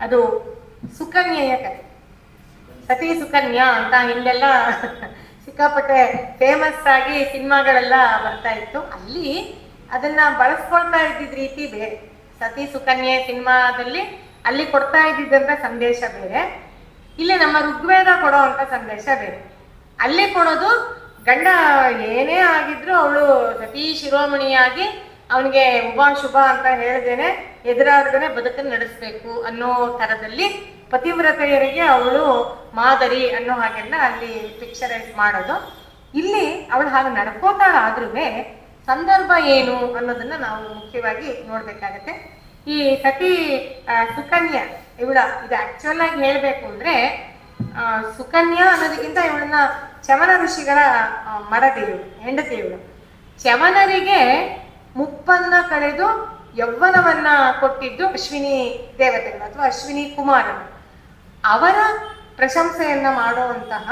ಅದು ಸುಕನ್ಯೆಯ ಕಥೆ. ಸತಿ ಸುಕನ್ಯಾ ಅಂತ ಹಿಂದೆಲ್ಲ ಸಿಕ್ಕಾಪಟ್ಟೆ ಫೇಮಸ್ ಆಗಿ ಸಿನಿಮಾಗಳೆಲ್ಲ ಬರ್ತಾ ಇತ್ತು. ಅಲ್ಲಿ ಅದನ್ನ ಬಳಸ್ಕೊಳ್ತಾ ಇದ್ದಿದ್ ರೀತಿ ಬೇರೆ. ಸತಿ ಸುಕನ್ಯೆ ಸಿನಿಮಾದಲ್ಲಿ ಅಲ್ಲಿ ಕೊಡ್ತಾ ಇದ್ದಿದ್ದಂತ ಸಂದೇಶ ಬೇರೆ. ಇಲ್ಲಿ ನಮ್ಮ ಋಗ್ವೇದ ಕೊಡೋ ಅಂತ ಸಂದೇಶ ಬೇರೆ. ಅಲ್ಲಿ ಕೊಡೋದು ಗಂಡ ಏನೇ ಆಗಿದ್ರು ಅವಳು ಸತಿ ಶಿರೋಮಣಿಯಾಗಿ ಅವನಿಗೆ ಉಭ ಶುಭ ಅಂತ ಹೇಳ್ದೇನೆ ಎದುರಾದ್ರೆ ಬದುಕನ್ನು ನಡೆಸ್ಬೇಕು ಅನ್ನೋ ಥರದಲ್ಲಿ ಪತಿವ್ರತೆಯರಿಗೆ ಅವಳು ಮಾದರಿ ಅನ್ನೋ ಹಾಗೆಲ್ಲ ಅಲ್ಲಿ ಪಿಕ್ಚರೈಸ್ ಮಾಡೋದು. ಇಲ್ಲಿ ಅವಳು ಹಾಗೆ ನಡ್ಕೋತಾಳಾದ್ರೂ ಸಂದರ್ಭ ಏನು ಅನ್ನೋದನ್ನ ನಾವು ಮುಖ್ಯವಾಗಿ ನೋಡ್ಬೇಕಾಗತ್ತೆ. ಈ ಸತಿ ಸುಕನ್ಯಾ ಇವಳ ಇದು ಆಕ್ಚುಯಲ್ ಆಗಿ ಹೇಳ್ಬೇಕು ಅಂದ್ರೆ ಸುಕನ್ಯಾ ಅನ್ನೋದಕ್ಕಿಂತ ಇವಳನ್ನ ಚಮನ ಋಷಿಗಳ ಮರದೇವಳು ಹೆಂಡತಿ ಇವಳು. ಚಮನರಿಗೆ ಮುಪ್ಪನ್ನ ಕಳೆದು ಯೌವನವನ್ನ ಕೊಟ್ಟಿದ್ದು ಅಶ್ವಿನಿ ದೇವತೆಗಳು ಅಥವಾ ಅಶ್ವಿನಿ ಕುಮಾರರು. ಅವರ ಪ್ರಶಂಸೆಯನ್ನ ಮಾಡುವಂತಹ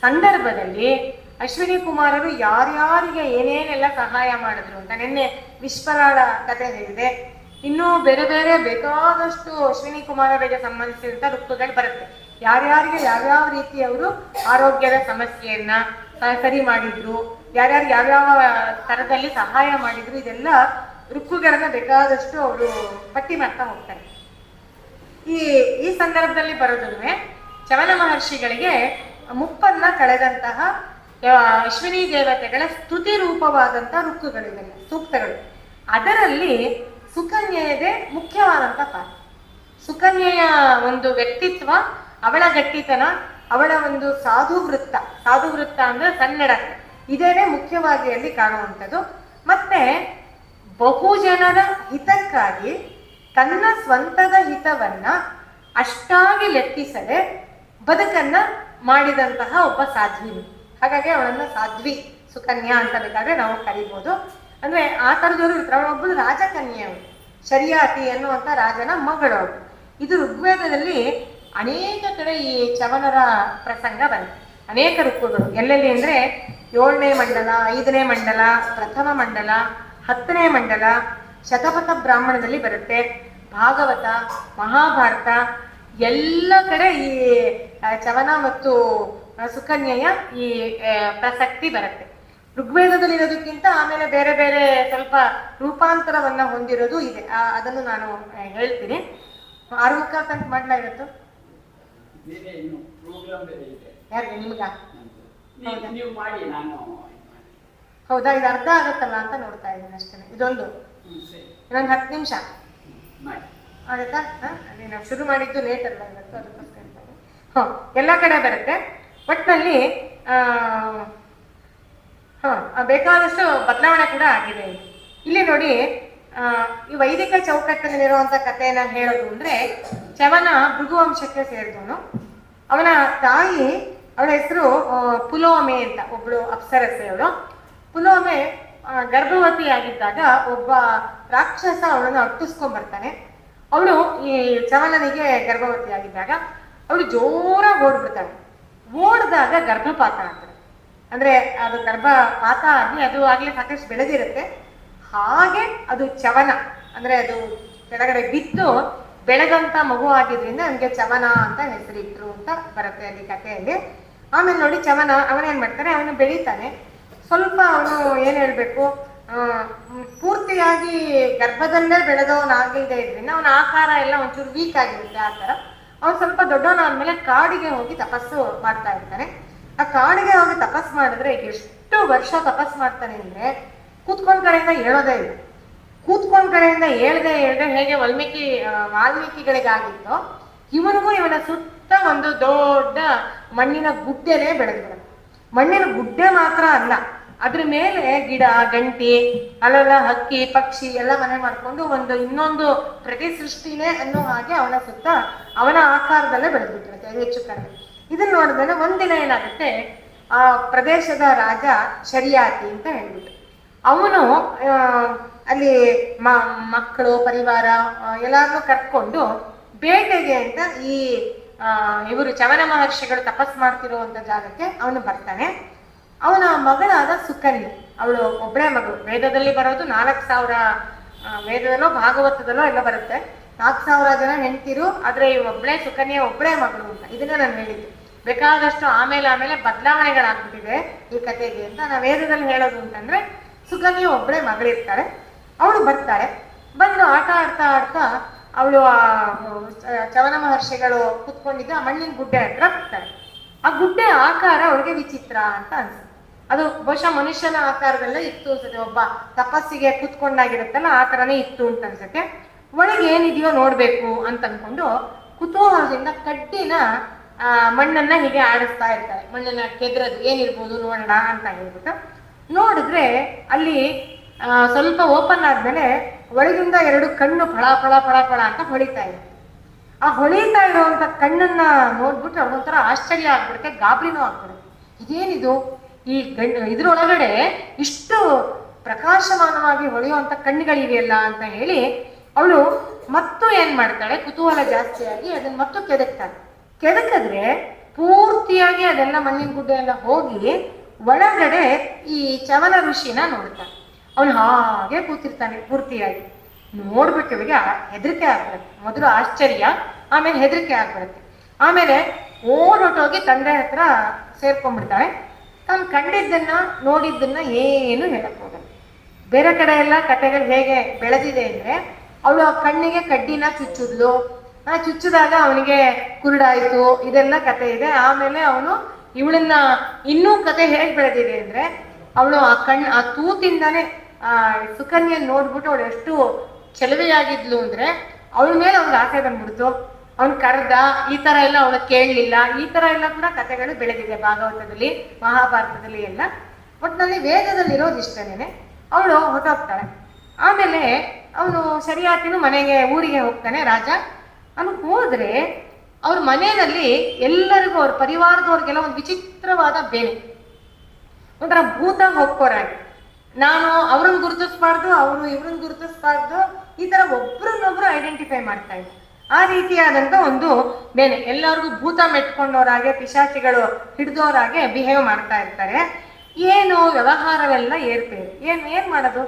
ಸಂದರ್ಭದಲ್ಲಿ ಅಶ್ವಿನಿ ಕುಮಾರರು ಯಾರ್ಯಾರಿಗೆ ಏನೇನೆಲ್ಲ ಸಹಾಯ ಮಾಡಿದ್ರು ಅಂತ ನಿನ್ನೆ ವಿಶ್ವರಾಳ ಕತೆ ಹೇಳಿದೆ. ಇನ್ನೂ ಬೇರೆ ಬೇರೆ ಬೇಕಾದಷ್ಟು ಅಶ್ವಿನಿ ಕುಮಾರರಿಗೆ ಸಂಬಂಧಿಸಿದಂತ ರುಕ್ಕುಗಳು ಬರುತ್ತೆ. ಯಾರ್ಯಾರಿಗೆ ಯಾವ್ಯಾವ ರೀತಿ ಅವರು ಆರೋಗ್ಯದ ಸಮಸ್ಯೆಯನ್ನ ಸರಿ ಮಾಡಿದ್ರು ಯಾರ್ಯಾರು ಯಾವ್ಯಾವ ತರದಲ್ಲಿ ಸಹಾಯ ಮಾಡಿದ್ರು, ಇದೆಲ್ಲ ಋಕ್ಕುಗರನ್ನ ಬೇಕಾದಷ್ಟು ಅವರು ಪಟ್ಟಿ ಮಾಡ್ತಾ ಹೋಗ್ತಾರೆ. ಈ ಈ ಸಂದರ್ಭದಲ್ಲಿ ಬರೋದನ್ನೇ ಚವನ ಮಹರ್ಷಿಗಳಿಗೆ ಮುಪ್ಪನ್ನ ಕಳೆದಂತಹ ಅಶ್ವಿನಿ ದೇವತೆಗಳ ಸ್ತುತಿ ರೂಪವಾದಂತಹ ರುಕ್ಕುಗಳಿವೆಲ್ಲ ಸೂಕ್ತಗಳು. ಅದರಲ್ಲಿ ಸುಕನ್ಯೆಯದೇ ಮುಖ್ಯವಾದಂತ ಪಾತ್ರ. ಸುಕನ್ಯೆಯ ಒಂದು ವ್ಯಕ್ತಿತ್ವ, ಅವಳ ಗಟ್ಟಿತನ, ಅವಳ ಒಂದು ಸಾಧು ವೃತ್ತ. ಸಾಧು ವೃತ್ತ ಅಂದ್ರೆ ಸನ್ನಡತೆ. ಇದೇನೆ ಮುಖ್ಯವಾಗಿ ಅಲ್ಲಿ ಕಾಣುವಂಥದ್ದು. ಮತ್ತೆ ಬಹುಜನರ ಹಿತಕ್ಕಾಗಿ ತನ್ನ ಸ್ವಂತದ ಹಿತವನ್ನ ಅಷ್ಟಾಗಿ ಲೆಕ್ಕಿಸದೆ ಬದುಕನ್ನ ಮಾಡಿದಂತಹ ಒಬ್ಬ ಸಾಧ್ವಿನಿ. ಹಾಗಾಗಿ ಅವಳನ್ನ ಸಾಧ್ವಿ, ಸುಕನ್ಯಾ ಅಂತ ಬೇಕಾದ್ರೆ ನಾವು ಕರಿಬಹುದು ಅಂದ್ರೆ ಆ ಥರದವರು ಇರ್ತಾರೆ. ಅವಳೊಬ್ಬಳು ರಾಜಕನ್ಯೆ ಅವಳು ಶರಿಯಾತಿ ಅನ್ನುವಂಥ ರಾಜನ ಮಗಳು ಇದು ಋಗ್ವೇದದಲ್ಲಿ ಅನೇಕ ಕಡೆ ಈ ಚವನರ ಪ್ರಸಂಗ ಬಂದಿದೆ ಅನೇಕ ಋಕ್ಕುಗಳು ಎಲ್ಲೆಲ್ಲಿ ಅಂದ್ರೆ ಏಳನೇ ಮಂಡಲ, ಐದನೇ ಮಂಡಲ, ಪ್ರಥಮ ಮಂಡಲ, ಹತ್ತನೇ ಮಂಡಲ, ಶತಪಥ ಬ್ರಾಹ್ಮಣದಲ್ಲಿ ಬರುತ್ತೆ. ಭಾಗವತ, ಮಹಾಭಾರತ, ಎಲ್ಲ ಕಡೆ ಈ ಚವನ ಮತ್ತು ಸುಕನ್ಯಯ ಈ ಪ್ರಸಕ್ತಿ ಬರುತ್ತೆ. ಋಗ್ವೇದದಲ್ಲಿ ಇರೋದಕ್ಕಿಂತ ಆಮೇಲೆ ಬೇರೆ ಬೇರೆ ಸ್ವಲ್ಪ ರೂಪಾಂತರವನ್ನ ಹೊಂದಿರೋದು ಇದೆ. ಅದನ್ನು ನಾನು ಹೇಳ್ತೀನಿ. ಆರುಮುಖ ಅಂತ ಮಾಡ್ಲಾ ಇವತ್ತು? ಯಾರಿಗೆ ನಿಮ್ಗ? ನೀವು- ನೀವು ಮಾಡಿ ನಾನು ಹೌದಾ? ಇದು ಅರ್ಧ ಆಗುತ್ತಲ್ಲ ಅಂತ ನೋಡ್ತಾ ಇದ್ದೀನಿ ಅಷ್ಟೇ. ಇದೊಂದು. ಹ್ಮ್, ಸರಿ. ಇನ್ನೊಂದು ಹತ್ತು ನಿಮಿಷ. ಮಾಡಿ. ಆಗುತ್ತಾ ಹ? ಅದೇ ನಾವು ಶುರು ಮಾಡಿದ್ದು ಲೇಟ್ ಅಲ್ಲ ಇವತ್ತು ಅದಕ್ಕೋಸ್ಕರ ಎಲ್ಲ ಕಡೆ ಬರುತ್ತೆ. ಒಟ್ಟಿನಲ್ಲಿ ಹಾಂ ಬೇಕಾದಷ್ಟು ಬದಲಾವಣೆ ಕೂಡ ಆಗಿದೆ. ಇಲ್ಲಿ. ಇಲ್ಲಿ ನೋಡಿ ಆ, ಈ ವೈದಿಕ ಚೌಕಟ್ಟಿನಲ್ಲಿರುವಂಥ ಕಥೆಯನ್ನ ಹೇಳೋದು ಅಂದ್ರೆ ಚವನ ಭೃಗುವಂಶಕ್ಕೆ ಸೇರಿದವನು. ಅವನ ತಾಯಿ ಅವಳ ಹೆಸರು ಪುಲೋಮೆ ಅಂತ ಒಬ್ಳು ಅಪ್ಸರಸೆ ಅವಳು ಪುಲೋಮೆ ಗರ್ಭವತಿಯಾಗಿದ್ದಾಗ ಒಬ್ಬ ರಾಕ್ಷಸ ಅವಳನ್ನು ಅಟ್ಟಿಸ್ಕೊಂಡ್ ಬರ್ತಾನೆ ಅವಳು ಈ ಚವನನಿಗೆ ಗರ್ಭವತಿಯಾಗಿದ್ದಾಗ ಅವಳು ಜೋರಾಗಿ ಓಡ್ಬಿಡ್ತಾಳೆ. ಓಡಿದಾಗ ಗರ್ಭಪಾತ ಆಗ್ತದೆ. ಅಂದ್ರೆ ಅದು ಗರ್ಭಪಾತ ಆಗಿ ಅದು ಆಗ್ಲೇ ಸಾಕಷ್ಟು ಬೆಳೆದಿರುತ್ತೆ. ಹಾಗೆ ಅದು ಚವನ, ಅಂದ್ರೆ ಅದು ಕೆಳಗಡೆ ಬಿದ್ದು ಬೆಳೆದಂತ ಮಗು ಆಗಿದ್ರಿಂದ ನನಗೆ ಚವನ ಅಂತ ಹೆಸರಿಟ್ರು ಅಂತ ಬರುತ್ತೆ ಅಲ್ಲಿ ಕಥೆಯಲ್ಲಿ. ಆಮೇಲೆ ನೋಡಿ ಚವನ ಅವನೇನ್ ಮಾಡ್ತಾನೆ, ಅವನು ಬೆಳೀತಾನೆ. ಸ್ವಲ್ಪ ಅವನು ಏನ್ ಹೇಳ್ಬೇಕು ಪೂರ್ತಿಯಾಗಿ ಗರ್ಭದಲ್ಲೇ ಬೆಳೆದವನಾಗದೆ ಇದ್ರಿಂದ ಅವನ ಆಕಾರ ಎಲ್ಲ ಒಂಚೂರು ವೀಕ್ ಆಗಿರುತ್ತೆ ಆ ಥರ. ಅವನು ಸ್ವಲ್ಪ ದೊಡ್ಡವನಾದ್ಮೇಲೆ ಕಾಡಿಗೆ ಹೋಗಿ ತಪಸ್ಸು ಮಾಡ್ತಾ ಇರ್ತಾನೆ. ಆ ಕಾಡಿಗೆ ಹೋಗಿ ತಪಸ್ ಮಾಡಿದ್ರೆ ಎಷ್ಟು ವರ್ಷ ತಪಸ್ ಮಾಡ್ತಾನೆ ಅಂದ್ರೆ ಕೂತ್ಕೊಂಡ್ ಕಡೆಯಿಂದ ಹೇಳೋದೇ ಇಲ್ಲ. ಕೂತ್ಕೊಂಡ್ ಕಡೆಯಿಂದ ಹೇಳ್ದೆ ಹೇಳ್ದೆ ಹೇಗೆ ವಾಲ್ಮೀಕಿ ವಾಲ್ಮೀಕಿಗಳಿಗೆ ವಾಲ್ಮೀಕಿಗಳಿಗಾಗಿತ್ತೋ ಇವನಿಗೂ ಇವನ ಸುತ್ತ ಒಂದು ದೊಡ್ಡ ಮಣ್ಣಿನ ಗುಡ್ಡೆನೇ ಬೆಳೆದ್ಬಿಡುತ್ತೆ ಮಣ್ಣಿನ ಗುಡ್ಡೆ ಮಾತ್ರ ಅಲ್ಲ, ಅದ್ರ ಮೇಲೆ ಗಿಡ, ಗಂಟಿ ಅಲ್ಲೆಲ್ಲ ಹಕ್ಕಿ, ಪಕ್ಷಿ ಎಲ್ಲ ಮನೆ ಮಾಡ್ಕೊಂಡು ಒಂದು ಇನ್ನೊಂದು ಪ್ರತಿ ಸೃಷ್ಟಿನೇ ಅನ್ನೋ ಹಾಗೆ ಅವನ ಸುತ್ತ ಅವನ ಆಕಾರದಲ್ಲೇ ಬೆಳೆದ್ಬಿಟ್ಟಿರುತ್ತೆ ಅದು ಹೆಚ್ಚು ಕಡಿಮೆ. ಇದನ್ನ ನೋಡಿದ್ರೆ ಒಂದಿನ ಏನಾಗುತ್ತೆ, ಆ ಪ್ರದೇಶದ ರಾಜ ಶರಿಯಾತಿ ಅಂತ ಹೇಳ್ಬಿಟ್ಟು ಅವನು ಅಲ್ಲಿ ಮಕ್ಕಳು, ಪರಿವಾರ ಎಲ್ಲಾರನ್ನೂ ಕರ್ಕೊಂಡು ಬೇಟೆಗೆ ಅಂತ ಈ ಇವರು ಚವನ ಮಹರ್ಷಿಗಳು ತಪಸ್ ಮಾಡ್ತಿರುವಂತ ಜಾಗಕ್ಕೆ ಅವನು ಬರ್ತಾನೆ. ಅವನ ಮಗಳಾದ ಸುಕನ್ಯೆ, ಅವಳು ಒಬ್ಬಳೇ ಮಗಳು. ವೇದದಲ್ಲಿ ಬರೋದು ನಾಲ್ಕು ಸಾವಿರ ವೇದದಲ್ಲೋ ಭಾಗವತದಲ್ಲೋ ಎಲ್ಲ ಬರುತ್ತೆ. ನಾಲ್ಕು ಸಾವಿರ ಜನ ಹೆಂಡ್ತಿರು, ಆದ್ರೆ ಈ ಒಬ್ಳೆ ಸುಕನ್ಯ ಒಬ್ಳೆ ಮಗಳು ಅಂತ. ಇದನ್ನ ನಾನು ಹೇಳಿದ್ದು. ಬೇಕಾದಷ್ಟು ಆಮೇಲೆ ಆಮೇಲೆ ಬದಲಾವಣೆಗಳಾಗ್ಬಿಟ್ಟಿದೆ ಈ ಕಥೆಗೆ ಅಂತ ನಾವು ವೇದದಲ್ಲಿ ಹೇಳೋದು ಅಂತಂದ್ರೆ, ಸುಕನ್ಯ ಒಬ್ಳೆ ಮಗಳಿರ್ತಾರೆ. ಅವಳು ಬರ್ತಾರೆ ಬಂದು ಆಟ ಆಡ್ತಾ ಆಡ್ತಾ ಅವಳು ಆ ಚವನ ಮಹರ್ಷಿಗಳು ಕುತ್ಕೊಂಡಿದ್ದು ಆ ಮಣ್ಣಿನ ಗುಡ್ಡೆ ಹತ್ರ ಬರ್ತಾಳೆ ಆ ಗುಡ್ಡೆ ಆಕಾರ ಅವ್ರಿಗೆ ವಿಚಿತ್ರ ಅಂತ ಅನ್ಸುತ್ತೆ. ಅದು ಬಹುಶಃ ಮನುಷ್ಯನ ಆಕಾರದಲ್ಲೇ ಇತ್ತು ಅನ್ಸುತ್ತೆ. ಒಬ್ಬ ತಪಸ್ಸಿಗೆ ಕುತ್ಕೊಂಡಾಗಿರುತ್ತಲ್ಲ, ಆ ಥರನೇ ಇತ್ತು ಅಂತ ಅನ್ಸುತ್ತೆ. ಒಳಗೆ ಏನಿದೆಯೋ ನೋಡ್ಬೇಕು ಅಂತ ಅನ್ಕೊಂಡು ಕುತೂಹಲದಿಂದ ಕಡ್ಡಿನ ಮಣ್ಣನ್ನ ಹೀಗೆ ಆಡಿಸ್ತಾ ಇರ್ತಾರೆ. ಮಣ್ಣನ್ನ ಕೆದ್ರದು ಏನಿರ್ಬೋದು ನೋಡೋಣ ಅಂತ ಹೇಳ್ಬಿಟ್ಟು ನೋಡಿದ್ರೆ ಅಲ್ಲಿ ಸ್ವಲ್ಪ ಓಪನ್ ಆದ್ಮೇಲೆ ಒಳಗಿಂದ ಎರಡು ಕಣ್ಣು ಫಳ ಫಳ ಫಳ ಫಳ ಅಂತ ಹೊಳಿತಾ ಇದೆ. ಆ ಹೊಳಿತಾ ಇರುವಂತ ಕಣ್ಣನ್ನ ನೋಡ್ಬಿಟ್ಟು ಅವನೊಂಥರ ಆಶ್ಚರ್ಯ ಆಗ್ಬಿಡುತ್ತೆ, ಗಾಬರಿನೂ ಆಗ್ಬಿಡುತ್ತೆ. ಇದೇನಿದು ಈ ಗಂಡ, ಇದ್ರೊಳಗಡೆ ಇಷ್ಟು ಪ್ರಕಾಶಮಾನವಾಗಿ ಹೊಳೆಯುವಂತ ಕಣ್ಣುಗಳಿವೆಯಲ್ಲ ಅಂತ ಹೇಳಿ ಅವಳು ಮತ್ತು ಏನ್ ಮಾಡ್ತಾಳೆ? ಕುತೂಹಲ ಜಾಸ್ತಿಯಾಗಿ ಅದನ್ನ ಮತ್ತು ಕೆದಕ್ತಾಳೆ. ಕೆದಕಿದ್ರೆ ಪೂರ್ತಿಯಾಗಿ ಅದೆಲ್ಲ ಮಣ್ಣಿನ ಗುಡ್ಡೆ ಎಲ್ಲ ಹೋಗಿ ಒಳಗಡೆ ಈ ಚವನ ಋಷಿನ ನೋಡ್ತಾನೆ ಅವನು ಹಾಗೆ ಕೂತಿರ್ತಾನೆ, ಪೂರ್ತಿಯಾಗಿ. ನೋಡ್ಬಿಟ್ಟು ಇವರಿಗೆ ಹೆದರಿಕೆ ಆಗ್ಬಿಡುತ್ತೆ. ಮೊದಲು ಆಶ್ಚರ್ಯ, ಆಮೇಲೆ ಹೆದರಿಕೆ ಆಗ್ಬಿಡುತ್ತೆ. ಆಮೇಲೆ ಓಡೋಟೋಗಿ ತಂದೆ ಹತ್ರ ಸೇರ್ಕೊಂಡ್ಬಿಡ್ತಾಳೆ ತಾನು ಕಂಡಿದ್ದನ್ನ, ನೋಡಿದ್ದನ್ನ ಏನು ಹೇಳಕ್ ಬೇರೆ ಕಡೆ ಎಲ್ಲ ಕಥೆಗಳು ಹೇಗೆ ಬೆಳೆದಿದೆ ಅಂದ್ರೆ, ಅವಳು ಆ ಕಣ್ಣಿಗೆ ಕಡ್ಡಿನ ಚುಚ್ಚಿದ್ಲು. ಆ ಚುಚ್ಚಿದಾಗ ಅವನಿಗೆ ಕುರುಡಾಯ್ತು, ಇದೆಲ್ಲ ಕತೆ ಇದೆ. ಆಮೇಲೆ ಅವನು ಇವಳನ್ನ ಇನ್ನೂ ಕತೆ ಹೇಗೆ ಬೆಳೆದಿದೆ ಅಂದ್ರೆ ಅವಳು ಆ ಕಣ್, ಆ ತೂತಿಂದಾನೆ, ಆ ಸುಕನ್ಯ ನೋಡ್ಬಿಟ್ಟು ಅವಳು ಎಷ್ಟು ಚೆಲುವೆಯಾಗಿದ್ಲು ಅಂದ್ರೆ ಅವಳ ಮೇಲೆ ಅವ್ನಿಗೆ ಆಸೆ ಬಂದ್ಬಿಡ್ತು. ಅವ್ನ್ ಕರೆದ, ಈ ತರ ಎಲ್ಲ ಅವಳು ಕೇಳಲಿಲ್ಲ. ಈ ತರ ಎಲ್ಲ ಕೂಡ ಕಥೆಗಳು ಬೆಳೆದಿದೆ ಭಾಗವತದಲ್ಲಿ, ಮಹಾಭಾರತದಲ್ಲಿ ಎಲ್ಲ. ಒಟ್ಟಿನಲ್ಲಿ ವೇದದಲ್ಲಿ ಇರೋದು ಇಷ್ಟನೇನೆ. ಅವಳು ಹೊರಟೋಗ್ತಾಳೆ ಆಮೇಲೆ ಅವನು ಸರಿಯಾತಿನ ಮನೆಗೆ, ಊರಿಗೆ ಹೋಗ್ತಾನೆ ರಾಜ. ಅವನು ಹೋದ್ರೆ ಅವ್ರ ಮನೆಯಲ್ಲಿ ಎಲ್ಲರಿಗೂ, ಅವ್ರ ಪರಿವಾರದವ್ರಿಗೆಲ್ಲ ಒಂದು ವಿಚಿತ್ರವಾದ ಬೇನೆ. ಒಂಥರ ಭೂತ ಹೊಕ್ಕೋರಾಗಿ ನಾನು ಅವ್ರನ್ನ ಗುರುತಿಸ್ಬಾರ್ದು ಅವರು ಇವ್ರನ್ನ ಗುರುತಿಸ್ಬಾರ್ದು, ಈ ತರ ಒಬ್ರನ್ನೊಬ್ರು ಐಡೆಂಟಿಫೈ ಮಾಡ್ತಾ ಇದ್ರು. ಆ ರೀತಿಯಾದಂತ ಒಂದು ಬೇನೆ, ಎಲ್ಲರಿಗೂ ಭೂತ ಮೆಟ್ಕೊಂಡವರಾಗೆ ಪಿಶಾಚಿಗಳು ಹಿಡಿದವರಾಗೆ ಬಿಹೇವ್ ಮಾಡ್ತಾ ಇರ್ತಾರೆ. ಏನು ವ್ಯವಹಾರವೆಲ್ಲ ಏರ್ಪೇರು. ಏನ್ ಏನ್ ಮಾಡೋದು?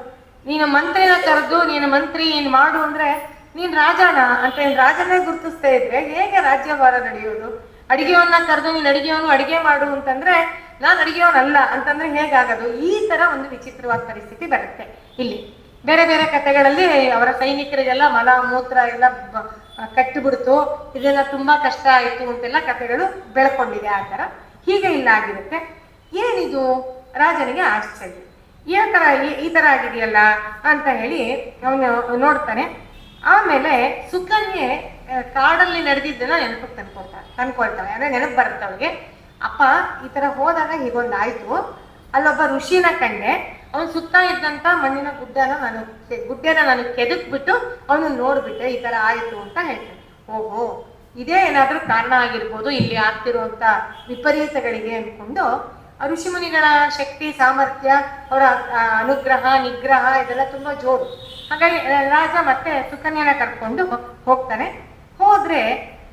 ನೀನು ಮಂತ್ರಿನ ಕರೆದು, ನೀನು ಮಂತ್ರಿ ಏನ್ ಮಾಡು ಅಂದ್ರೆ ನೀನ್ ರಾಜನ ಅಂತ ರಾಜನೇ ಗುರುತಿಸ್ತಾ ಇದ್ರೆ ಹೇಗೆ ರಾಜ್ಯಭಾರ ನಡೆಯೋದು? ಅಡಿಗೆವನ್ನ ಕರೆದು, ನೀನ್ ಅಡಿಗೆವನು ಅಡಿಗೆ ಮಾಡು ಅಂತಂದ್ರೆ ನಾನು ಅಡಿಗೆಯವನಲ್ಲ ಅಂತಂದ್ರೆ ಹೇಗಾಗದು? ಈ ತರ ಒಂದು ವಿಚಿತ್ರವಾದ ಪರಿಸ್ಥಿತಿ ಬರುತ್ತೆ. ಇಲ್ಲಿ ಬೇರೆ ಬೇರೆ ಕಥೆಗಳಲ್ಲಿ ಅವರ ಸೈನಿಕರಿಗೆಲ್ಲ ಮಲ, ಮೂತ್ರ ಎಲ್ಲ ಕಟ್ಟಿಬಿಡ್ತು. ಇದೆಲ್ಲ ತುಂಬಾ ಕಷ್ಟ ಆಯಿತು ಅಂತೆಲ್ಲ ಕಥೆಗಳು ಬೆಳ್ಕೊಂಡಿದೆ ಆ ತರ. ಹೀಗೆ ಇಲ್ಲ ಆಗಿರುತ್ತೆ. ಏನಿದು? ರಾಜನಿಗೆ ಆಶ್ಚರ್ಯ. ಈ ತರ, ಈ- ತರ ಆಗಿದೆಯಲ್ಲ ಅಂತ ಹೇಳಿ ಅವನು ನೋಡ್ತಾನೆ. ಆಮೇಲೆ ಸುಕನ್ಯೆ ಕಾಡಲ್ಲಿ ನಡೆದಿದ್ದನ್ನ ನೆನಪಕ್ಕೆ ತಂದ್ಕೊಳ್ತಾಳೆ ತಂದ್ಕೊಳ್ತಾಳೆ. ಅಂದ್ರೆ ನೆನಪು ಬರುತ್ತೆ ಅವಳಿಗೆ. ಅಪ್ಪ, ಈ ತರ ಹೋದಾಗ ಹೀಗೊಂದು ಆಯ್ತು. ಅಲ್ಲೊಬ್ಬ ಋಷಿನ ಕಂಡೆ, ಅವನು ಸುತ್ತ ಇದ್ದಂತ ಮಣ್ಣಿನ ಗುಡ್ಡನ ನಾನು ಗುಡ್ಡೆನ ನಾನು ಕೆದಕ್ಬಿಟ್ಟು ಅವನು ನೋಡ್ಬಿಟ್ಟೆ, ಈ ತರ ಆಯ್ತು ಅಂತ ಹೇಳ್ತಾನೆ. ಓಹೋ, ಇದೇ ಏನಾದ್ರೂ ಕಾರಣ ಆಗಿರ್ಬೋದು, ಇಲ್ಲಿ ಆಗ್ತಿರುವಂತ ವಿಪರೀತಗಳಿಗೆ ಅನ್ಕೊಂಡು ಋಷಿ ಮುನಿಗಳ ಶಕ್ತಿ, ಸಾಮರ್ಥ್ಯ, ಅವರ ಅನುಗ್ರಹ, ನಿಗ್ರಹ, ಇದೆಲ್ಲ ತುಂಬಾ ಜೋರು. ಹಾಗಾಗಿ, ರಾಜ ಮತ್ತೆ ಸುಕನ್ಯನ ಕರ್ಕೊಂಡು ಹೋಗ್ತಾನೆ. ಹೋದ್ರೆ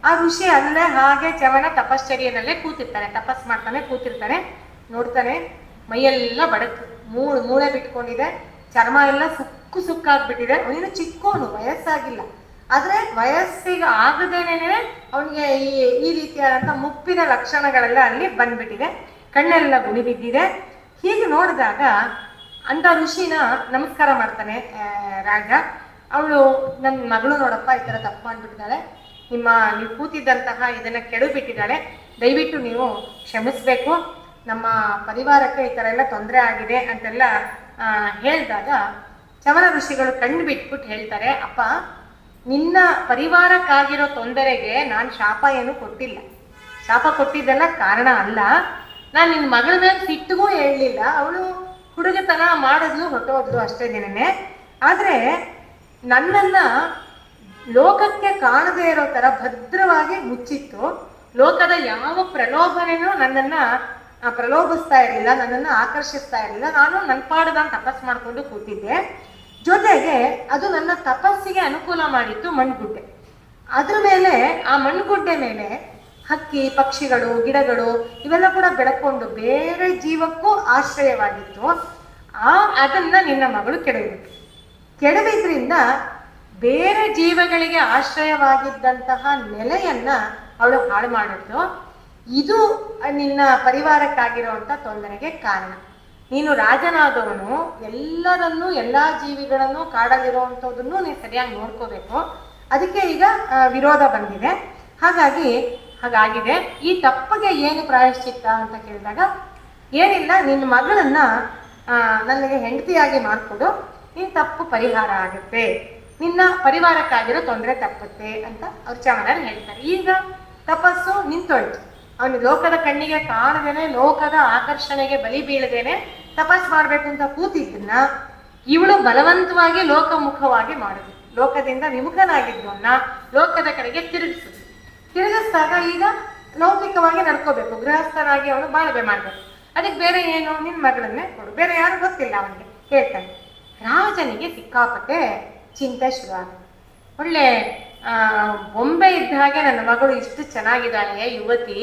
ಆ ಋಷಿ ಅಲ್ಲೇ ಹಾಗೆ ಚವನ ತಪಶ್ಚರ್ಯನಲ್ಲೇ ಕೂತಿರ್ತಾನೆ, ತಪಸ್ ಮಾಡ್ತಾನೆ, ಕೂತಿರ್ತಾನೆ, ನೋಡ್ತಾನೆ. ಮೈಯೆಲ್ಲ ಬಡಕು, ಮೂಳೆ ಮೂಳೆ ಬಿಟ್ಕೊಂಡಿದೆ, ಚರ್ಮ ಎಲ್ಲ ಸುಕ್ಕು ಸುಕ್ಕಾಗ್ಬಿಟ್ಟಿದೆ. ಅವನಿನ್ನು ಚಿಕ್ಕೋನು, ವಯಸ್ಸಾಗಿಲ್ಲ. ಆದ್ರೆ ವಯಸ್ಸಿಗೆ ಆಗದೇನೆ ಅವನಿಗೆ ಈ ಈ ರೀತಿಯಾದಂಥ ಮುಪ್ಪಿನ ಲಕ್ಷಣಗಳೆಲ್ಲ ಅಲ್ಲಿ ಬಂದ್ಬಿಟ್ಟಿದೆ. ಕಣ್ಣೆಲ್ಲ ಗುಣಿ ಬಿದ್ದಿದೆ ಹೀಗೆ ನೋಡಿದಾಗ ಅಂತ ಋಷಿನ ನಮಸ್ಕಾರ ಮಾಡ್ತಾನೆ ರಾಜ. ಅವಳು ನನ್ನ ಮಗಳು ನೋಡಪ್ಪ, ಈ ಥರ ತಪ್ಪು ಮಾಡ್ಬಿಟ್ಟಿದ್ದಾಳೆ ನಿಮ್ಮ ನೀವು ಕೂತಿದ್ದಂತಹ ಇದನ್ನ ಕೆಡು ಬಿಟ್ಟಿದ್ದಾಳೆ ದಯವಿಟ್ಟು ನೀವು ಕ್ಷಮಿಸ್ಬೇಕು. ನಮ್ಮ ಪರಿವಾರಕ್ಕೆ ಈ ಥರ ಎಲ್ಲ ತೊಂದರೆ ಆಗಿದೆ ಅಂತೆಲ್ಲ ಹೇಳಿದಾಗ ಚವನ ಋಷಿಗಳು ಕಣ್ಣು ಬಿಟ್ಬಿಟ್ಟು ಹೇಳ್ತಾರೆ, ಅಪ್ಪ, ನಿನ್ನ ಪರಿವಾರಕ್ಕಾಗಿರೋ ತೊಂದರೆಗೆ ನಾನು ಶಾಪ ಏನು ಕೊಟ್ಟಿಲ್ಲ. ಶಾಪ ಕೊಟ್ಟಿದ್ದೆಲ್ಲ ಕಾರಣ ಅಲ್ಲ. ನಾನು ನಿನ್ನ ಮಗಳ ಮೇಲೆ ಸಿಟ್ಟಿಗೂ ಹೇಳಲಿಲ್ಲ. ಅವಳು ಹುಡುಗತನ ಮಾಡಿದ್ಲು ಹೊಟ್ಟೋದ್ಲು ಅಷ್ಟೇ ದಿನನೇ. ಆದರೆ ನನ್ನನ್ನ ಲೋಕಕ್ಕೆ ಕಾಣದೇ ಇರೋ ತರ ಭದ್ರವಾಗಿ ಮುಚ್ಚಿತ್ತು. ಲೋಕದ ಯಾವ ಪ್ರಲೋಭನೆನೂ ನನ್ನನ್ನ ಪ್ರಲೋಭಿಸ್ತಾ ಇರಲಿಲ್ಲ, ನನ್ನನ್ನ ಆಕರ್ಷಿಸ್ತಾ ಇರಲಿಲ್ಲ. ನಾನು ನನ್ನ ಪಾಡದ ತಪಸ್ ಮಾಡ್ಕೊಂಡು ಕೂತಿದ್ದೆ. ಜೊತೆಗೆ ಅದು ನನ್ನ ತಪಸ್ಸಿಗೆ ಅನುಕೂಲ ಮಾಡಿತ್ತು ಮಣ್ಗುಡ್ಡೆ ಅದ್ರ ಮೇಲೆ, ಆ ಮಣ್ಣುಗುಡ್ಡೆ ಮೇಲೆ ಹಕ್ಕಿ, ಪಕ್ಷಿಗಳು, ಗಿಡಗಳು ಇವೆಲ್ಲ ಕೂಡ ಬೆಳಕೊಂಡು ಬೇರೆ ಜೀವಕ್ಕೂ ಆಶ್ರಯವಾಗಿತ್ತು. ಆ, ಅದನ್ನ ನಿನ್ನ ಮಗಳು ಕೆಡವಿಬಿಟ್ಟು ಕೆಡವಿದ್ರಿಂದ ಬೇರೆ ಜೀವಗಳಿಗೆ ಆಶ್ರಯವಾಗಿದ್ದಂತಹ ನೆಲೆಯನ್ನ ಅವಳು ಹಾಳು ಮಾಡಿದ್ಲು ಇದು ನಿನ್ನ ಪರಿವಾರಕ್ಕಾಗಿರುವಂತ ತೊಂದರೆಗೆ ಕಾರಣ. ನೀನು ರಾಜನಾದವನು ಎಲ್ಲರನ್ನೂ ಎಲ್ಲಾ ಜೀವಿಗಳನ್ನು ಕಾಡಲಿರುವಂಥದ್ದನ್ನು ನೀನು ಸರಿಯಾಗಿ ನೋಡ್ಕೋಬೇಕು. ಅದಕ್ಕೆ ಈಗ ವಿರೋಧ ಬಂದಿದೆ. ಹಾಗಾಗಿ, ಹಾಗಾಗಿದೆ. ಈ ತಪ್ಪಿಗೆ ಏನು ಪ್ರಾಯಶ್ಚಿತ್ತ ಅಂತ ಕೇಳಿದಾಗ, ಏನಿಲ್ಲ, ನಿನ್ನ ಮಗಳನ್ನ ನನಗೆ ಹೆಂಡತಿಯಾಗಿ ಮಾಡಿಕೊಡು. ನಿನ್ನ ತಪ್ಪು ಪರಿಹಾರ ಆಗುತ್ತೆ. ನಿನ್ನ ಪರಿವಾರಕ್ಕಾಗಿರೋ ತೊಂದರೆ ತಪ್ಪುತ್ತೆ ಅಂತ ಅವ್ರು ಚಾಮರಾಜ್ ಹೇಳ್ತಾರೆ. ಈಗ ತಪಸ್ಸು ನಿಂತೋಯ್ತು. ಅವನು ಲೋಕದ ಕಣ್ಣಿಗೆ ಕಾಣದೇನೆ, ಲೋಕದ ಆಕರ್ಷಣೆಗೆ ಬಲಿ ಬೀಳದೇನೆ ತಪಸ್ ಮಾಡ್ಬೇಕು ಅಂತ ಕೂತಿದ್ದನ್ನ ಇವಳು ಬಲವಂತವಾಗಿ ಲೋಕಮುಖವಾಗಿ ಮಾಡಿದ್ರು ಲೋಕದಿಂದ ವಿಮುಖನಾಗಿದ್ದವನ್ನ ಲೋಕದ ಕಡೆಗೆ ತಿರುಗಿಸಿದ್ರು ತಿರುಗಿಸಿದಾಗ ಈಗ ಲೌಕಿಕವಾಗಿ ನಡ್ಕೋಬೇಕು. ಗೃಹಸ್ಥರಾಗಿ ಅವನು ಬಾಳ್ವೆ ಮಾಡ್ಬೇಕು. ಅದಕ್ಕೆ ಬೇರೆ ಏನು? ನಿನ್ನ ಮಗಳನ್ನೇ ಕೊಡು. ಬೇರೆ ಯಾರು ಗೊತ್ತಿಲ್ಲ ಅವನಿಗೆ. ಹೇಳ್ತಾನೆ. ರಾಜನಿಗೆ ಸಿಕ್ಕಾಪಟ್ಟೆ ಚಿಂತೆ ಶುರುವಾಗುತ್ತೆ ಒಳ್ಳೆ ಬೊಂಬೆ ಇದ್ದ ಹಾಗೆ ನನ್ನ ಮಗಳು ಇಷ್ಟು ಚೆನ್ನಾಗಿದ್ದಾಳೆ ಯುವತಿ.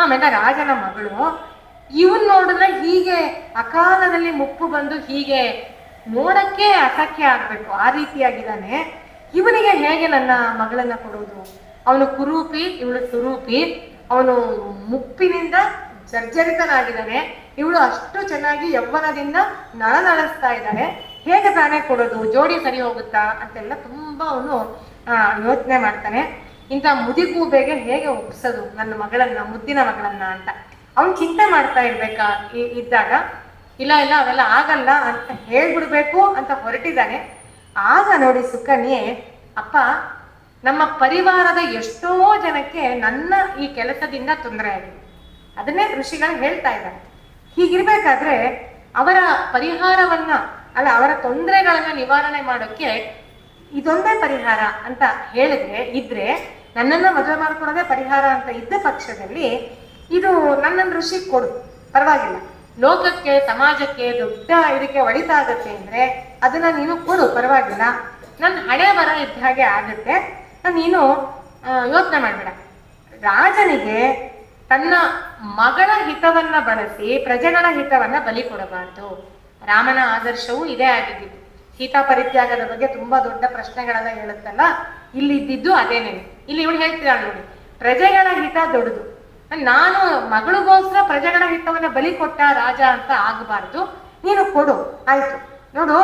ಆಮೇಲೆ ರಾಜನ ಮಗಳು. ಇವನ್ ನೋಡಿದ್ರೆ ಹೀಗೆ ಅಕಾಲದಲ್ಲಿ ಮುಪ್ಪು ಬಂದು ಹೀಗೆ ನೋಡಕ್ಕೆ ಅಸಖ್ಯ ಆಗ್ಬೇಕು, ಆ ರೀತಿಯಾಗಿದ್ದಾನೆ. ಇವನಿಗೆ ಹೇಗೆ ನನ್ನ ಮಗಳನ್ನ ಕೊಡುವುದು? ಅವನು ಕುರೂಪಿ, ಇವಳು ಸುರೂಪಿ. ಅವನು ಮುಪ್ಪಿನಿಂದ ಜರ್ಜರಿತನಾಗಿದ್ದಾನೆ. ಇವಳು ಅಷ್ಟು ಚೆನ್ನಾಗಿ ಯೌವನದಿಂದ ನಳನಳಿಸ್ತಾ ಇದ್ದಾನೆ ಹೇಗೆ ತಾನೇ ಕೊಡೋದು? ಜೋಡಿ ಸರಿ ಹೋಗುತ್ತಾ? ಅಂತೆಲ್ಲ ತುಂಬಾ ಅವನು ಯೋಚನೆ ಮಾಡ್ತಾನೆ. ಇಂಥ ಮುದಿಗೂಬೆಗೆ ಹೇಗೆ ಒಪ್ಸೋದು? ನನ್ನ ಮಗಳನ್ನ, ಮುದ್ದಿನ ಮಗಳನ್ನ ಅಂತ. ಅವನು ಚಿಂತೆ ಮಾಡ್ತಾ ಇರ್ಬೇಕಾ? ಇದ್ದಾಗ, ಇಲ್ಲ ಇಲ್ಲ, ಅವೆಲ್ಲ ಆಗಲ್ಲ ಅಂತ ಹೇಳ್ಬಿಡ್ಬೇಕು ಅಂತ ಹೊರಟಿದ್ದಾನೆ. ಆಗ ನೋಡಿ ಸುಕನ್ಯೆ, ಅಪ್ಪ, ನಮ್ಮ ಪರಿವಾರದ ಎಷ್ಟೋ ಜನಕ್ಕೆ ನನ್ನ ಈ ಕೆಲಸದಿಂದ ತೊಂದರೆ ಆಗಿದೆ. ಅದನ್ನೇ ಋಷಿಗಳು ಹೇಳ್ತಾ ಇದ್ದಾರೆ. ಹೀಗಿರ್ಬೇಕಾದ್ರೆ ಅವರ ಪರಿಹಾರವನ್ನ ಅಲ್ಲ, ಅವರ ತೊಂದರೆಗಳನ್ನ ನಿವಾರಣೆ ಮಾಡೋಕ್ಕೆ ಇದೊಂದೇ ಪರಿಹಾರ ಅಂತ ಹೇಳಿದ್ರೆ, ಇದ್ರೆ ನನ್ನನ್ನ ಮದುವೆ ಮಾಡ್ಕೊಳ್ಳೋದೇ ಪರಿಹಾರ ಅಂತ ಇದ್ದ ಪಕ್ಷದಲ್ಲಿ ಇದು ನನ್ನನ್ನು ಋಷಿ ಕೊಡು, ಪರವಾಗಿಲ್ಲ. ಲೋಕಕ್ಕೆ, ಸಮಾಜಕ್ಕೆ ದೊಡ್ಡ ಇದಕ್ಕೆ ಒಳಿತಾಗತ್ತೆ ಅಂದ್ರೆ ಅದನ್ನ ನೀನು ಕೊಡು, ಪರವಾಗಿಲ್ಲ. ನನ್ನ ಹಣೆ ಬರ ಇದ್ದ ಹಾಗೆ ಆಗುತ್ತೆ. ನೀನು ಯೋಚನೆ ಮಾಡಬೇಡ. ರಾಜನಿಗೆ ತನ್ನ ಮಗಳ ಹಿತವನ್ನ ಬಳಸಿ ಪ್ರಜೆಗಳ ಹಿತವನ್ನ ಬಲಿ ಕೊಡಬಾರ್ದು. ರಾಮನ ಆದರ್ಶವೂ ಇದೇ ಆಗಿದ್ದು, ಸೀತಾ ಪರಿತ್ಯಾಗದ ಬಗ್ಗೆ ತುಂಬಾ ದೊಡ್ಡ ಪ್ರಶ್ನೆಗಳೆಲ್ಲ ಹೇಳುತ್ತಲ್ಲ ಇಲ್ಲಿ ಇದ್ದಿದ್ದು ಅದೇನೇ ಇಲ್ಲಿ ಇವಳು ಹೇಳ್ತಿದ್ದಾಳೆ ನೋಡಿ, ಪ್ರಜೆಗಳ ಹಿತ ದೊಡ್ಡದು. ನಾನು ಮಗಳಿಗೋಸ್ಕರ ಪ್ರಜೆಗಳ ಹಿತವನ್ನ ಬಲಿ ಕೊಟ್ಟ ರಾಜ ಅಂತ ಆಗಬಾರ್ದು. ನೀನು ಕೊಡು, ಆಯ್ತು. ನೋಡು,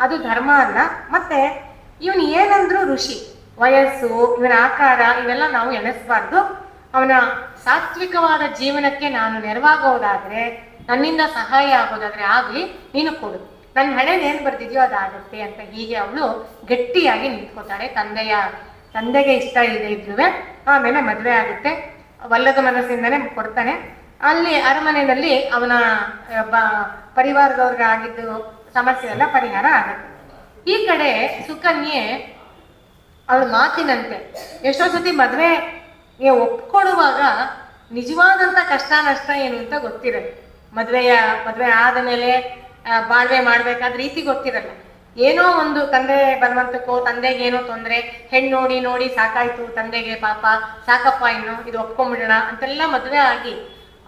ಅದು ಧರ್ಮ ಅಲ್ಲ. ಮತ್ತೆ ಇವನು ಏನಂದ್ರು ಋಷಿ, ವಯಸ್ಸು, ಇವನ ಆಕಾರ, ಇವೆಲ್ಲ ನಾವು ಎಣಿಸ್ಬಾರ್ದು. ಅವನ ಸಾತ್ವಿಕವಾದ ಜೀವನಕ್ಕೆ ನಾನು ನೆರವಾಗೋದಾದ್ರೆ ನನ್ನಿಂದ ಸಹಾಯ ಆಗೋದಾದ್ರೆ ಆಗ್ಲಿ, ನೀನು ಕೊಡು. ನನ್ನ ಹಣೆ ಏನ್ ಬರ್ದಿದ್ಯೋ ಅದಾಗುತ್ತೆ ಅಂತ ಹೀಗೆ ಅವಳು ಗಟ್ಟಿಯಾಗಿ ನಿಂತ್ಕೋತಾಳೆ ತಂದೆಯ, ತಂದೆಗೆ ಇಷ್ಟ ಇದೆ ಇದ್ರೂ ಆಮೇಲೆ ಮದುವೆ ಆಗುತ್ತೆ. ವಲ್ಲದ ಮನಸ್ಸಿಂದನೇ ಕೊಡ್ತಾನೆ. ಅಲ್ಲಿ ಅರಮನೆಯಲ್ಲಿ ಅವನ ಪರಿವಾರದವ್ರಿಗೆ ಆಗಿದ್ದು ಸಮಸ್ಯೆ ಎಲ್ಲ ಪರಿಹಾರ ಆಗುತ್ತೆ. ಈ ಕಡೆ ಸುಕನ್ಯೆ ಅವಳ ಮಾತಿನಂತೆ ಎಷ್ಟೋ ಸತಿ ಮದುವೆಗೆ ಒಪ್ಕೊಳ್ಳುವಾಗ ನಿಜವಾದಂತ ಕಷ್ಟ ನಷ್ಟ ಏನು ಅಂತ ಗೊತ್ತಿರಲ್ಲ. ಮದುವೆಯ, ಮದುವೆ ಆದ ಮೇಲೆ ಬಾಳ್ವೆ ಮಾಡ್ಬೇಕಾದ ರೀತಿ ಗೊತ್ತಿರಲ್ಲ. ಏನೋ ಒಂದು ತಂದೆ ಬಲವಂತಕ್ಕೋ, ತಂದೆಗೆ ಏನೋ ತೊಂದರೆ, ಹೆಣ್ಣು ನೋಡಿ ನೋಡಿ ಸಾಕಾಯ್ತು, ತಂದೆಗೆ ಪಾಪ, ಸಾಕಪ್ಪ ಇನ್ನು, ಇದು ಒಪ್ಕೊಂಡ್ಬಿಡೋಣ ಅಂತೆಲ್ಲ ಮದುವೆ ಆಗಿ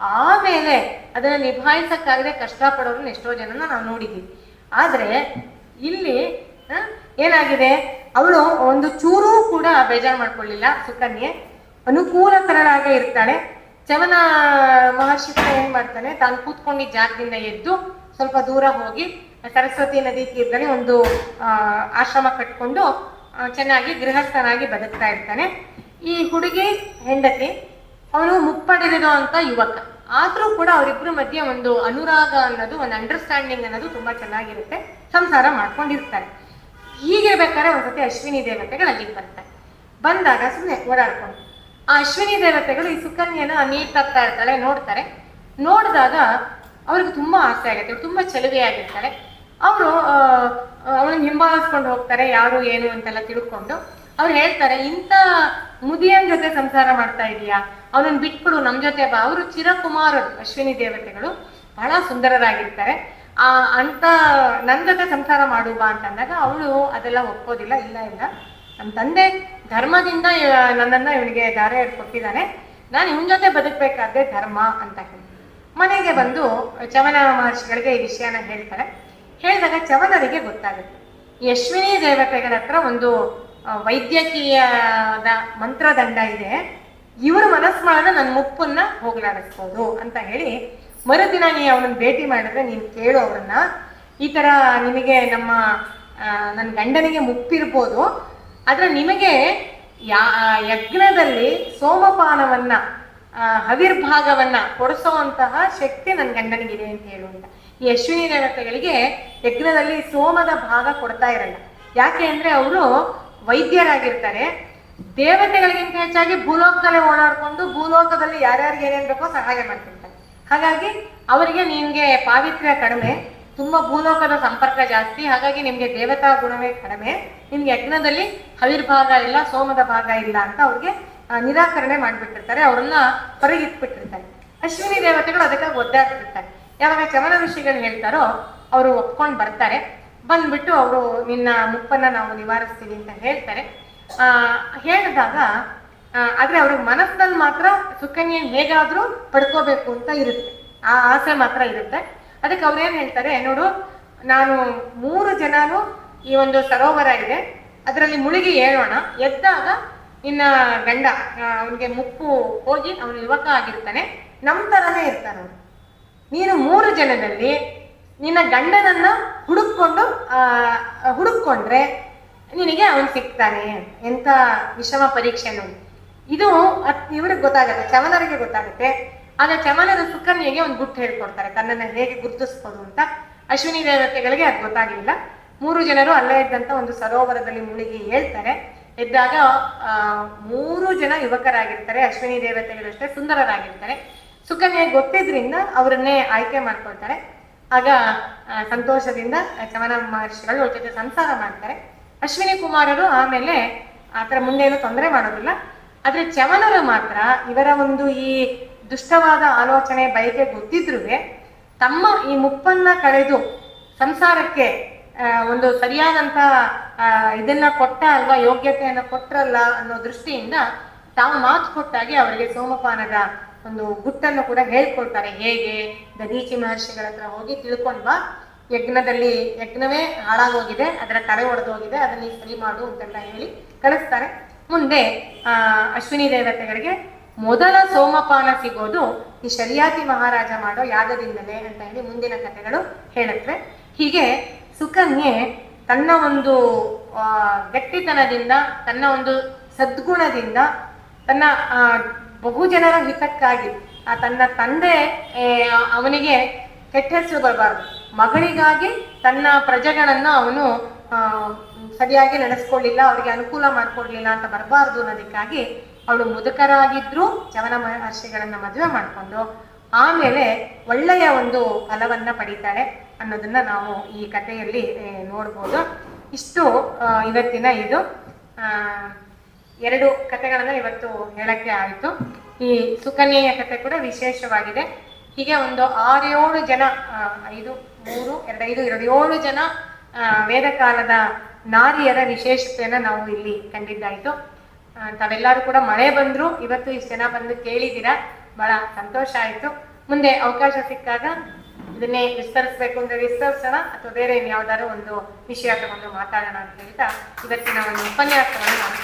ಆಮೇಲೆ ಅದನ್ನ ನಿಭಾಯಿಸಕ್ಕಾಗದೆ ಕಷ್ಟಪಡೋರನ್ನ ಎಷ್ಟೋ ಜನನ ನಾವು ನೋಡಿದ್ದೀವಿ. ಆದ್ರೆ ಇಲ್ಲಿ ಏನಾಗಿದೆ? ಅವಳು ಒಂದು ಚೂರು ಕೂಡ ಬೇಜಾರು ಮಾಡ್ಕೊಳ್ಳಿಲ್ಲ. ಸುಕನ್ಯೆ ಅನುಕೂಲಕರಳಾಗೆ ಇರ್ತಾಳೆ. ಚವನ ಮಹರ್ಷಿ ಕೂಡ ಏನ್ ಮಾಡ್ತಾನೆ? ತಾನು ಕೂತ್ಕೊಂಡಿದ್ದ ಜಾಗದಿಂದ ಎದ್ದು ಸ್ವಲ್ಪ ದೂರ ಹೋಗಿ ಸರಸ್ವತಿ ನದಿ ತೀರದಲ್ಲಿ ಒಂದು ಆಶ್ರಮ ಕಟ್ಕೊಂಡು ಚೆನ್ನಾಗಿ ಗೃಹಸ್ಥನಾಗಿ ಬದುಕ್ತಾ ಇರ್ತಾನೆ. ಈ ಹುಡುಗಿ ಹೆಂಡತಿ, ಅವನು ಮುಪ್ಪಡೆದಿರೋ ಅಂತ ಯುವಕ. ಆದ್ರೂ ಕೂಡ ಅವರಿಬ್ರು ಮಧ್ಯೆ ಒಂದು ಅನುರಾಗ ಅನ್ನೋದು, ಒಂದು ಅಂಡರ್ಸ್ಟ್ಯಾಂಡಿಂಗ್ ಅನ್ನೋದು ತುಂಬಾ ಚೆನ್ನಾಗಿರುತ್ತೆ. ಸಂಸಾರ ಮಾಡ್ಕೊಂಡಿರ್ತಾರೆ. ಹೀಗಿರ್ಬೇಕಾದ್ರೆ ಒಂದ್ಸತಿ ಅಶ್ವಿನಿ ದೇವತೆಗಳು ಅಲ್ಲಿಗೆ ಬರ್ತಾರೆ. ಬಂದಾಗ ಸುಮ್ಮನೆ ಓಡಾಡ್ಕೊಂಡು. ಆ ಅಶ್ವಿನಿ ದೇವತೆಗಳು ಈ ಸುಕನ್ಯನ ನೀರ್ ತರ್ತಾ ಇರ್ತಾಳೆ, ನೋಡ್ತಾರೆ. ನೋಡಿದಾಗ ಅವ್ರಿಗೆ ತುಂಬಾ ಆಸೆ ಆಗುತ್ತೆ ತುಂಬಾ ಚಲುವೆಯಾಗಿರ್ತಾಳೆ ಅವರು ಅವಳನ್ನ ಹಿಂಬಾಲಿಸ್ಕೊಂಡು ಹೋಗ್ತಾರೆ, ಯಾರು, ಏನು ಅಂತೆಲ್ಲ ತಿಳ್ಕೊಂಡು. ಅವ್ರು ಹೇಳ್ತಾರೆ, ಇಂಥ ಮುದಿಯನ್ ಜೊತೆ ಸಂಸಾರ ಮಾಡ್ತಾ ಇದೀಯಾ? ಅವನನ್ನ ಬಿಟ್ಬಿಡು, ನಮ್ ಜೊತೆ ಬಾ. ಅವರು ಚಿರಕುಮಾರರು, ಅಶ್ವಿನಿ ದೇವತೆಗಳು. ಬಹಳ ಸುಂದರರಾಗಿರ್ತಾರೆ. ಆ ಅಂತ ನನ್ ಜೊತೆ ಸಂಸಾರ ಮಾಡು ಬಾ ಅಂತಂದಾಗ ಅವಳು ಅದೆಲ್ಲ ಒಪ್ಪೋದಿಲ್ಲ ಇಲ್ಲ ಇಲ್ಲ. ನಮ್ಮ ತಂದೆ ಧರ್ಮದಿಂದ ನನ್ನನ್ನ ಇವನಿಗೆ ದಾರ ಕೊಟ್ಟಿದ್ದಾನೆ ನಾನು ಇವನ ಜೊತೆ ಬದುಕಬೇಕಾದ್ರೆ ಧರ್ಮ ಅಂತ ಹೇಳಿ. ಮನೆಗೆ ಬಂದು ಚವನ ಮಹರ್ಷಿಗಳಿಗೆ ಈ ವಿಷಯನ ಹೇಳ್ತಾರೆ. ಹೇಳಿದಾಗ ಚವನರಿಗೆ ಗೊತ್ತಾಗುತ್ತೆ. ಯಶ್ವಿನಿ ದೇವತೆಗಳ ಹತ್ರ ಒಂದು ವೈದ್ಯಕೀಯದ ಮಂತ್ರದಂಡ ಇದೆ. ಇವರು ಮನಸ್ಸು ಮಾಡಿದ್ರೆ ನನ್ನ ಮುಪ್ಪನ್ನ ಹೋಗ್ಲಾಡಿಸ್ಬೋದು ಅಂತ ಹೇಳಿ ಮರುದಿನ ನೀ ಅವನನ್ನ ಭೇಟಿ ಮಾಡಿದ್ರೆ ನೀನು ಕೇಳು ಅವ್ರನ್ನ. ಈ ತರ ನಿಮಗೆ ನಮ್ಮ ನನ್ನ ಗಂಡನಿಗೆ ಮುಪ್ಪಿರ್ಬೋದು. ಆದ್ರೆ ನಿಮಗೆ ಯಾ ಯಜ್ಞದಲ್ಲಿ ಸೋಮಪಾನವನ್ನ ಹವಿರ್ಭಾಗವನ್ನ ಕೊಡಿಸುವಂತಹ ಶಕ್ತಿ ನನ್ನ ಗಂಡನಿಗಿದೆ ಅಂತ ಹೇಳುವಂತ ಈ ಅಶ್ವಿನಿ ದೇವತೆಗಳಿಗೆ ಯಜ್ಞದಲ್ಲಿ ಸೋಮದ ಭಾಗ ಕೊಡ್ತಾ ಇರಲ್ಲ. ಯಾಕೆ ಅಂದ್ರೆ ಅವರು ವೈದ್ಯರಾಗಿರ್ತಾರೆ. ದೇವತೆಗಳಿಗಿಂತ ಹೆಚ್ಚಾಗಿ ಭೂಲೋಕದಲ್ಲೇ ಓಡಾಡ್ಕೊಂಡು ಭೂಲೋಕದಲ್ಲಿ ಯಾರ್ಯಾರಿಗೆ ಏನೇನ್ ಬೇಕೋ ಸಹಾಯ ಮಾಡ್ತಿರ್ತಾರೆ. ಹಾಗಾಗಿ ಅವರಿಗೆ ನಿಮ್ಗೆ ಪಾವಿತ್ರ್ಯ ಕಡಿಮೆ. ತುಂಬಾ ಭೂಲೋಕದ ಸಂಪರ್ಕ ಜಾಸ್ತಿ. ಹಾಗಾಗಿ ನಿಮ್ಗೆ ದೇವತಾ ಗುಣವೇ ಕಡಿಮೆ. ನಿಮ್ಗೆ ಯಜ್ಞದಲ್ಲಿ ಹವಿರ್ಭಾಗ ಇಲ್ಲ, ಸೋಮದ ಭಾಗ ಇಲ್ಲ ಅಂತ ಅವ್ರಿಗೆ ನಿರಾಕರಣೆ ಮಾಡಿಬಿಟ್ಟಿರ್ತಾರೆ. ಅವ್ರನ್ನ ಹೊರಗಿಟ್ಬಿಟ್ಟಿರ್ತಾರೆ ಅಶ್ವಿನಿ ದೇವತೆಗಳು ಅದಕ್ಕೆ ಒದ್ದಾಡ್ತಿರ್ತಾರೆ. ಯಾವಾಗ ಚಮನ ಋಷಿಗಳು ಹೇಳ್ತಾರೋ, ಅವರು ಒಪ್ಕೊಂಡು ಬರ್ತಾರೆ. ಬಂದ್ಬಿಟ್ಟು ಅವರು ನಿನ್ನ ಮುಪ್ಪನ್ನ ನಾವು ನಿವಾರಿಸ್ತೀವಿ ಅಂತ ಹೇಳ್ತಾರೆ. ಆ, ಹೇಳಿದಾಗ ಆದ್ರೆ ಅವ್ರಿಗೆ ಮನಸ್ಸಿನಲ್ಲಿ ಮಾತ್ರ ಸುಕನ್ಯೆ ಹೇಗಾದ್ರೂ ಪಡ್ಕೋಬೇಕು ಅಂತ ಇರುತ್ತೆ. ಆ ಆಸೆ ಮಾತ್ರ ಇರುತ್ತೆ. ಅದಕ್ಕೆ ಅವ್ರೇನ್ ಹೇಳ್ತಾರೆ, ನೋಡು, ನಾನು ಮೂರು ಜನನು ಈ ಒಂದು ಸರೋವರ ಇದೆ, ಅದರಲ್ಲಿ ಮುಳುಗಿ ಏಳೋಣ. ಎದ್ದಾಗ ನಿನ್ನ ಗಂಡ ಅವನಿಗೆ ಮುಪ್ಪು ಹೋಗಿ ಅವನು ಯುವಕ ಆಗಿರ್ತಾನೆ. ನಮ್ಮ ತರನೇ ಇರ್ತಾನೆ ನೀನು ಮೂರು ಜನದಲ್ಲಿ ನಿನ್ನ ಗಂಡನನ್ನ ಹುಡುಕೊಂಡು ಹುಡುಕೊಂಡ್ರೆ ನಿನಗೆ ಅವನು ಸಿಗ್ತಾನೆ ಎಂತ ವಿಷಮ ಪರೀಕ್ಷೆ ನೋಡಿ. ಇದು ಇವ್ರಿಗೆ ಗೊತ್ತಾಗತ್ತೆ ಚವನರಿಗೆ ಗೊತ್ತಾಗುತ್ತೆ. ಆಗ ಚಮನರು ಸುಕನ್ಯೆಗೆ ಒಂದು ಗುಟ್ಟು ಹೇಳ್ಕೊಡ್ತಾರೆ. ತನ್ನನ್ನ ಹೇಗೆ ಗುರುತಿಸ್ಬೋದು ಅಂತ ಅಶ್ವಿನಿ ದೇವತೆಗಳಿಗೆ ಅದು ಗೊತ್ತಾಗಿಲ್ಲ ಮೂರು ಜನರು ಅಲ್ಲೇ ಇದ್ದಂತ ಒಂದು ಸರೋವರದಲ್ಲಿ ಮುಳುಗಿ ಹೇಳ್ತಾರೆ. ಎದ್ದಾಗ ಮೂರು ಜನ ಯುವಕರಾಗಿರ್ತಾರೆ. ಅಶ್ವಿನಿ ದೇವತೆಗಳಷ್ಟೇ ಸುಂದರರಾಗಿರ್ತಾರೆ. ಸುಕನ್ಯೆ ಗೊತ್ತಿದ್ರಿಂದ ಅವರನ್ನೇ ಆಯ್ಕೆ ಮಾಡ್ಕೊಳ್ತಾರೆ. ಆಗ ಸಂತೋಷದಿಂದ ಚಮನ ಮಹರ್ಷಿಗಳು ಅವ್ರ ಜೊತೆ ಸಂಸಾರ ಮಾಡ್ತಾರೆ. ಅಶ್ವಿನಿ ಕುಮಾರರು ಆಮೇಲೆ ಆತರ ಮುಂದೆ ಏನು ತೊಂದರೆ ಮಾಡೋದಿಲ್ಲ. ಆದ್ರೆ ಚಮನರು ಮಾತ್ರ ಇವರ ಒಂದು ಈ ದುಷ್ಟವಾದ ಆಲೋಚನೆ, ಬಯಕೆ ಗೊತ್ತಿದ್ರೂ ತಮ್ಮ ಈ ಮುಪ್ಪನ್ನ ಕಳೆದು ಸಂಸಾರಕ್ಕೆ ಒಂದು ಸರಿಯಾದಂತ ಇದನ್ನ ಕೊಟ್ಟ ಅಲ್ವಾ, ಯೋಗ್ಯತೆಯನ್ನು ಕೊಟ್ಟರಲ್ಲ ಅನ್ನೋ ದೃಷ್ಟಿಯಿಂದ ತಾವು ಮಾತು ಕೊಟ್ಟಾಗಿ ಅವರಿಗೆ ಸೋಮಪಾನದ ಒಂದು ಗುಟ್ಟನ್ನು ಕೂಡ ಹೇಳ್ಕೊಳ್ತಾರೆ ಹೇಗೆ? ದದೀಚಿ ಮಹರ್ಷಿಗಳ ಹತ್ರ ಹೋಗಿ ತಿಳ್ಕೊಂಡ್ವಾ ಯಜ್ಞದಲ್ಲಿ, ಯಜ್ಞವೇ ಹಾಳಾಗೋಗಿದೆ, ಅದರ ತಲೆ ಒಡೆದೋಗಿದೆ, ಅದನ್ನ ಸರಿ ಮಾಡು ಅಂತೆಲ್ಲ ಹೇಳಿ ಕಳಿಸ್ತಾರೆ. ಮುಂದೆ ಅಶ್ವಿನಿ ದೇವತೆಗಳಿಗೆ ಮೊದಲ ಸೋಮಪಾನ ಸಿಗೋದು ಈ ಶರಿಯಾತಿ ಮಹಾರಾಜ ಮಾಡೋ ಯಾಗದಿಂದಲೇ ಅಂತ ಹೇಳಿ ಮುಂದಿನ ಕಥೆಗಳು ಹೇಳುತ್ತವೆ ಹೀಗೆ ಸುಕನ್ಯೆ ತನ್ನ ಒಂದು ಗಟ್ಟಿತನದಿಂದ, ತನ್ನ ಒಂದು ಸದ್ಗುಣದಿಂದ, ತನ್ನ ಬಹುಜನರ ಬಹು ಜನರ ಹಿತಕ್ಕಾಗಿ, ಆ, ತನ್ನ ತಂದೆ ಅವನಿಗೆ ಕೆಟ್ಟ ಹೆಸರು ಬರಬಾರ್ದು. ಮಗಳಿಗಾಗಿ ತನ್ನ ಪ್ರಜೆಗಳನ್ನ ಅವನು ಸರಿಯಾಗಿ ನಡೆಸ್ಕೊಳ್ಳಿಲ್ಲ, ಅವರಿಗೆ ಅನುಕೂಲ ಮಾಡ್ಕೊಡ್ಲಿಲ್ಲ ಅಂತ ಬರಬಾರ್ದು ಅನ್ನೋದಕ್ಕಾಗಿ ಅವಳು ಮುದುಕರಾಗಿದ್ರು ಚವನ ಮಹರ್ಷಿಗಳನ್ನ ಮದುವೆ ಮಾಡಿಕೊಂಡು ಆಮೇಲೆ ಒಳ್ಳೆಯ ಒಂದು ಫಲವನ್ನ ಪಡಿತಾಳೆ ಅನ್ನೋದನ್ನ ನಾವು ಈ ಕಥೆಯಲ್ಲಿ ನೋಡ್ಬೋದು. ಇಷ್ಟು ಇವತ್ತಿನ ಇದು. ಎರಡು ಕಥೆಗಳನ್ನ ಇವತ್ತು ಹೇಳಕ್ಕೆ ಆಯಿತು. ಈ ಸುಕನ್ಯೆಯ ಕಥೆ ಕೂಡ ವಿಶೇಷವಾಗಿದೆ. ಹೀಗೆ ಒಂದು ಆರೇಳು ಜನ ಐದು, ಮೂರು ಎರಡು ಐದು ಎರಡು ಏಳು ಜನ ವೇದಕಾಲದ ನಾರಿಯರ ವಿಶೇಷತೆಯನ್ನ ನಾವು ಇಲ್ಲಿ ಕಂಡಿದ್ದಾಯ್ತು. ತಾವೆಲ್ಲರೂ ಕೂಡ ಮಳೆ ಬಂದ್ರು. ಇವತ್ತು ಇಷ್ಟು ಜನ ಬಂದು ಕೇಳಿದ್ದೀರಾ. ಬಹಳ ಸಂತೋಷ ಆಯ್ತು. ಮುಂದೆ ಅವಕಾಶ ಸಿಕ್ಕಾಗ ಇದನ್ನೇ ವಿಸ್ತರಿಸ್ಬೇಕು ಅಂದ್ರೆ ವಿಸ್ತರಿಸೋಣ ಅಥವಾ ಬೇರೆ ಯಾವ್ದಾದ್ರು ಒಂದು ವಿಷಯ ತಗೊಂಡು ಮಾತಾಡೋಣ ಅಂತ ಹೇಳ್ತಾ ಇವತ್ತಿನ ಒಂದು ಉಪನ್ಯಾಸವನ್ನು